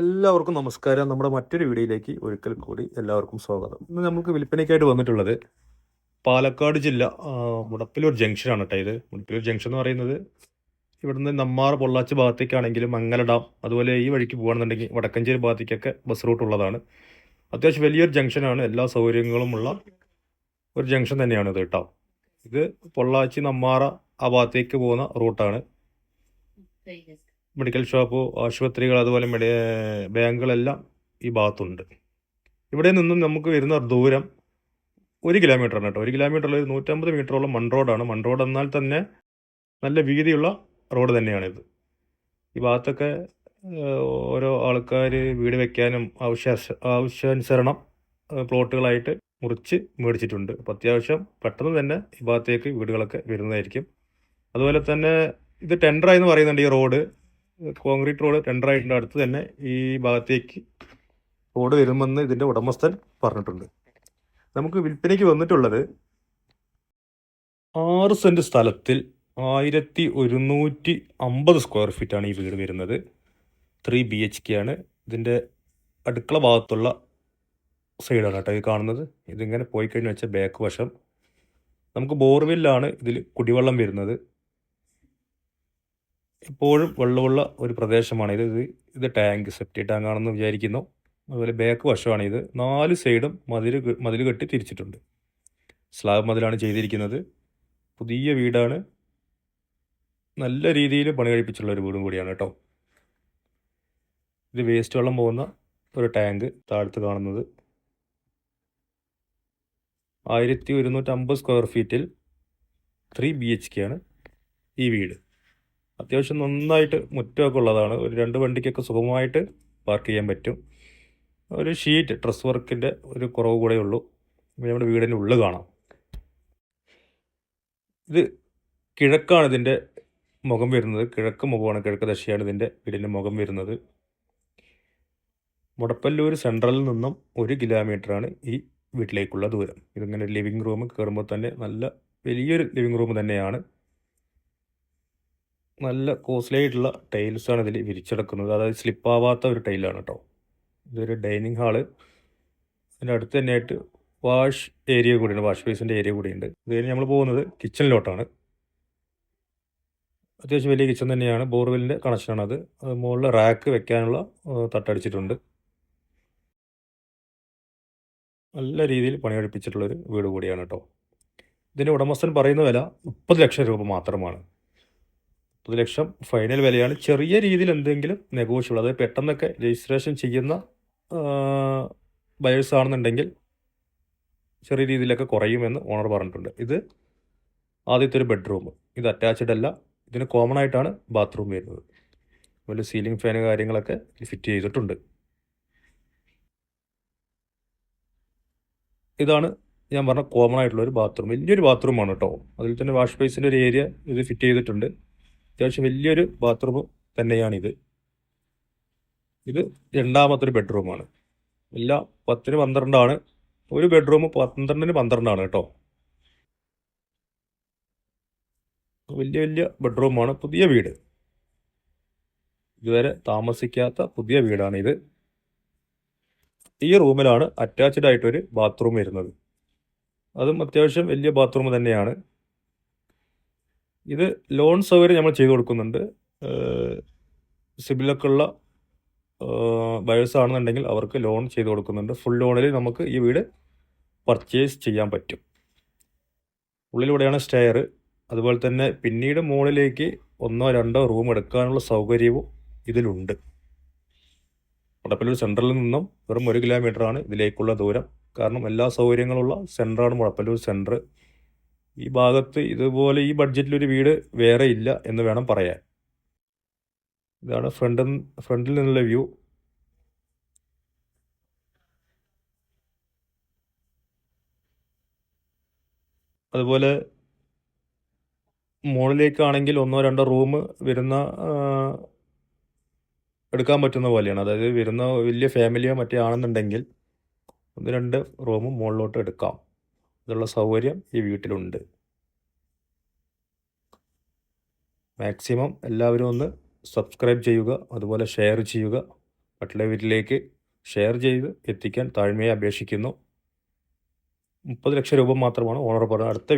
എല്ലാവർക്കും നമസ്കാരം. നമ്മുടെ മറ്റൊരു വീഡിയോയിലേക്ക് ഒരിക്കൽ കൂടി എല്ലാവർക്കും സ്വാഗതം. ഇന്ന് നമുക്ക് വിൽപ്പനയ്ക്കായിട്ട് വന്നിട്ടുള്ളത് പാലക്കാട് ജില്ല മുടപ്പിലൂർ ജംഗ്ഷനാണ് കേട്ടോ ഇത്. മുടപ്പിലൂർ ജംഗ്ഷൻ എന്ന് പറയുന്നത് ഇവിടുന്ന് നമ്മാർ പൊള്ളാച്ചി ഭാഗത്തേക്കാണെങ്കിലും മംഗല ഡാം അതുപോലെ ഈ വഴിക്ക് പോകുകയാണെന്നുണ്ടെങ്കിൽ വടക്കഞ്ചേരി ഭാഗത്തേക്കൊക്കെ ബസ് റൂട്ട് ഉള്ളതാണ്. അത്യാവശ്യം വലിയൊരു ജംഗ്ഷനാണ്. എല്ലാ സൗകര്യങ്ങളുമുള്ള ഒരു ജംഗ്ഷൻ തന്നെയാണ് ഇത് കേട്ടോ ഇത് പൊള്ളാച്ചി നമ്മാറ ആ ഭാഗത്തേക്ക് പോകുന്ന റൂട്ടാണ്. മെഡിക്കൽ ഷോപ്പ് ആശുപത്രികൾ അതുപോലെ മെഡി ബാങ്കുകളെല്ലാം ഈ ഭാഗത്തുണ്ട്. ഇവിടെ നിന്നും നമുക്ക് വരുന്ന ദൂരം ഒരു കിലോമീറ്ററാണ് കേട്ടോ. ഒരു കിലോമീറ്ററിൽ ഒരു നൂറ്റമ്പത് മീറ്ററോളം മൺ റോഡാണ്. മൺ റോഡ് എന്നാൽ തന്നെ നല്ല വീതിയുള്ള റോഡ് തന്നെയാണിത്. ഈ ഭാഗത്തൊക്കെ ഓരോ ആൾക്കാർ വീട് വെക്കാനും ആവശ്യ ആവശ്യാനുസരണം പ്ലോട്ടുകളായിട്ട് മുറിച്ച് മേടിച്ചിട്ടുണ്ട്. അപ്പോൾ അത്യാവശ്യം പെട്ടെന്ന് തന്നെ ഈ ഭാഗത്തേക്ക് വീടുകളൊക്കെ വരുന്നതായിരിക്കും. അതുപോലെ തന്നെ ഇത് ടെൻഡറായി എന്ന് പറയുന്നുണ്ട് ഈ റോഡ്. Concrete road ടെൻഡറായിട്ടുണ്ട്. അടുത്ത് തന്നെ ഈ ഭാഗത്തേക്ക് റോഡ് വരുമെന്ന് ഇതിന്റെ ഉടമസ്ഥൻ പറഞ്ഞിട്ടുണ്ട്. നമുക്ക് വിൽപ്പനയ്ക്ക് വന്നിട്ടുള്ളത് ആറ് സെന്റ് സ്ഥലത്തിൽ ആയിരത്തി ഒരുന്നൂറ്റി അമ്പത് സ്ക്വയർ ഫീറ്റാണ് ഈ വീട് വരുന്നത്. ത്രീ ബി എച്ച് കെ ആണ്. ഇതിന്റെ അടുക്കള ഭാഗത്തുള്ള സൈഡാണ് കേട്ടോ ഇത് കാണുന്നത്. ഇതിങ്ങനെ പോയി കഴിഞ്ഞ് വെച്ചാൽ ബാക്ക് വശം. നമുക്ക് ബോർവെല്ലാണ് ഇതിൽ കുടിവെള്ളം വരുന്നത്. എപ്പോഴും വെള്ളമുള്ള ഒരു പ്രദേശമാണ്. ഇത് ഇത് ടാങ്ക് സെപ്റ്റി ടാങ്ക് ആണെന്ന് വിചാരിക്കുന്നു. അതുപോലെ ബാക്ക് വശമാണ് ഇത്. നാല് സൈഡും മതിൽ മതിൽ കെട്ടി തിരിച്ചിട്ടുണ്ട്. സ്ലാബ് മതിലാണ് ചെയ്തിരിക്കുന്നത്. പുതിയ വീടാണ്. നല്ല രീതിയിൽ പണി കഴിപ്പിച്ചുള്ള ഒരു വീടും കൂടിയാണ് കേട്ടോ. ഇത് വേസ്റ്റ് വെള്ളം പോകുന്ന ഒരു ടാങ്ക് താഴത്ത് കാണുന്നത്. ആയിരത്തി ഒരുന്നൂറ്റമ്പത് സ്ക്വയർ ഫീറ്റിൽ ത്രീ ബി എച്ച് കെ ആണ് ഈ വീട്. അത്യാവശ്യം നന്നായിട്ട് മുറ്റമൊക്കെ ഉള്ളതാണ്. ഒരു രണ്ട് വണ്ടിക്കൊക്കെ സുഖമായിട്ട് പാർക്ക് ചെയ്യാൻ പറ്റും. ഒരു ഷീറ്റ് ഡ്രസ് വർക്കിന്റെ ഒരു കുറവ് കൂടെ ഉള്ളൂ. പിന്നെ നമ്മുടെ വീടിന്റെ ഉള്ളിൽ കാണാം. ഇത് കിഴക്കാണ് ഇതിന്റെ മുഖം വരുന്നത്. കിഴക്ക് മുഖമാണ് കിഴക്ക് ദശയാണ് ഇതിന്റെ വീടിന്റെ മുഖം വരുന്നത്. മുടപ്പല്ലൂർ സെൻട്രലിൽ നിന്നും ഒരു കിലോമീറ്ററാണ് ഈ വീട്ടിലേക്കുള്ള ദൂരം. ഇതിങ്ങനെ ലിവിങ് റൂം കയറുമ്പോൾ തന്നെ നല്ല വലിയൊരു ലിവിങ് റൂം തന്നെയാണ്. നല്ല കോസ്റ്റ്ലി ആയിട്ടുള്ള ടൈൽസാണ് ഇതിൽ വിരിച്ചെടുക്കുന്നത്. അതായത് സ്ലിപ്പാവാത്ത ഒരു ടൈലാണ് കേട്ടോ ഇതൊരു ഡൈനിങ് ഹാൾ അതിന്റെ അടുത്ത് തന്നെയായിട്ട് വാഷ് ഏരിയ കൂടിയുണ്ട്. വാഷ് ബേസിന്റെ ഏരിയ കൂടിയുണ്ട്. ഇത് കഴിഞ്ഞ് നമ്മൾ പോകുന്നത് കിച്ചണിലോട്ടാണ് അത്യാവശ്യം വലിയ കിച്ചൺ തന്നെയാണ്. ബോർവെല്ലിന്റെ കണക്ഷനാണ് അത്. മുകളിൽ റാക്ക് വെക്കാനുള്ള തട്ടടിച്ചിട്ടുണ്ട്. നല്ല രീതിയിൽ പണിയെടുപ്പിച്ചിട്ടുള്ളൊരു വീട് കൂടിയാണ് കേട്ടോ ഇതിന്റെ ഉടമസ്ഥൻ പറയുന്ന വില മുപ്പത് ലക്ഷം രൂപ മാത്രമാണ്. മുപ്പത് ലക്ഷം ഫൈനൽ വിലയാണ്. ചെറിയ രീതിയിൽ എന്തെങ്കിലും നെഗോഷ്യബിൾ അതായത് പെട്ടെന്നൊക്കെ രജിസ്ട്രേഷൻ ചെയ്യുന്ന ബയേഴ്സ് ആണെന്നുണ്ടെങ്കിൽ ചെറിയ രീതിയിലൊക്കെ കുറയുമെന്ന് ഓണർ പറഞ്ഞിട്ടുണ്ട്. ഇത് ആദ്യത്തെ ഒരു ബെഡ്റൂം ഇത് അറ്റാച്ച്ഡ് അല്ല. ഇതിന് കോമൺ ആയിട്ടാണ് ബാത്റൂം വരുന്നത്. അതുപോലെ സീലിംഗ് ഫാന് കാര്യങ്ങളൊക്കെ ഫിറ്റ് ചെയ്തിട്ടുണ്ട്. ഇതാണ് ഞാൻ പറഞ്ഞ കോമൺ ആയിട്ടുള്ള ഒരു ബാത്റൂം വലിയൊരു ബാത്റൂമാണ് കേട്ടോ അതിൽ തന്നെ വാഷ് ബേസിന്റെ ഒരു ഏരിയ ഇത് ഫിറ്റ് ചെയ്തിട്ടുണ്ട്. അത്യാവശ്യം വലിയൊരു ബാത്റൂം തന്നെയാണ് ഇത് രണ്ടാമത്തെ ഒരു ബെഡ്റൂമാണ് എല്ലാം പത്തിന് പന്ത്രണ്ടാണ്. ഒരു ബെഡ്റൂം പന്ത്രണ്ടിന് പന്ത്രണ്ടാണ് കേട്ടോ. വലിയ വലിയ ബെഡ്റൂമാണ് പുതിയ വീട്. ഇതുവരെ താമസിക്കാത്ത പുതിയ വീടാണ് ഇത് ഈ റൂമിലാണ് അറ്റാച്ച്ഡ് ആയിട്ടൊരു ബാത്റൂം വരുന്നത്. അതും അത്യാവശ്യം വലിയ ബാത്റൂം തന്നെയാണ്. ഇത് ലോൺ സൗകര്യം നമ്മൾ ചെയ്തു കൊടുക്കുന്നുണ്ട്. സിബിലൊക്കെ ഉള്ള വയസ്സാണെന്നുണ്ടെങ്കിൽ അവർക്ക് ലോൺ ചെയ്തു കൊടുക്കുന്നുണ്ട്. ഫുൾ ലോണിൽ നമുക്ക് ഈ വീട് പർച്ചേസ് ചെയ്യാൻ പറ്റും. ഉള്ളിലൂടെയാണ് സ്റ്റെയർ അതുപോലെ തന്നെ പിന്നീട് മുകളിലേക്ക് ഒന്നോ രണ്ടോ റൂം എടുക്കാനുള്ള സൗകര്യവും ഇതിലുണ്ട്. മുടപ്പല്ലൂർ സെൻട്രലിൽ നിന്നും വെറും ഒരു കിലോമീറ്ററാണ് ഇതിലേക്കുള്ള ദൂരം. കാരണം എല്ലാ സൗകര്യങ്ങളുള്ള സെന്ററാണ് മുടപ്പല്ലൂർ സെന്റർ ഈ ഭാഗത്ത് ഇതുപോലെ ഈ ബഡ്ജറ്റിലൊരു വീട് വേറെ ഇല്ല എന്ന് വേണം പറയാൻ. ഇതാണ് ഫ്രണ്ട് ഫ്രണ്ടിൽ നിന്നുള്ള വ്യൂ. അതുപോലെ മുകളിലേക്കാണെങ്കിൽ ഒന്നോ രണ്ടോ റൂം വരുന്ന എടുക്കാൻ പറ്റുന്ന പോലെയാണ്. അതായത് വരുന്ന വലിയ ഫാമിലിയോ മറ്റേ ആണെന്നുണ്ടെങ്കിൽ ഒന്ന് രണ്ട് റൂമും മുകളിലോട്ട് എടുക്കാം. ഇതിനുള്ള സൗകര്യം ഈ വീട്ടിലുണ്ട്. മാക്സിമം എല്ലാവരും ഒന്ന് സബ്സ്ക്രൈബ് ചെയ്യുക അതുപോലെ ഷെയർ ചെയ്യുക. മറ്റുള്ള വീട്ടിലേക്ക് ഷെയർ ചെയ്ത് എത്തിക്കാൻ താഴ്മയെ അപേക്ഷിക്കുന്നു. മുപ്പത് ലക്ഷം രൂപ മാത്രമാണ് ഓണർ പറഞ്ഞത് അടുത്ത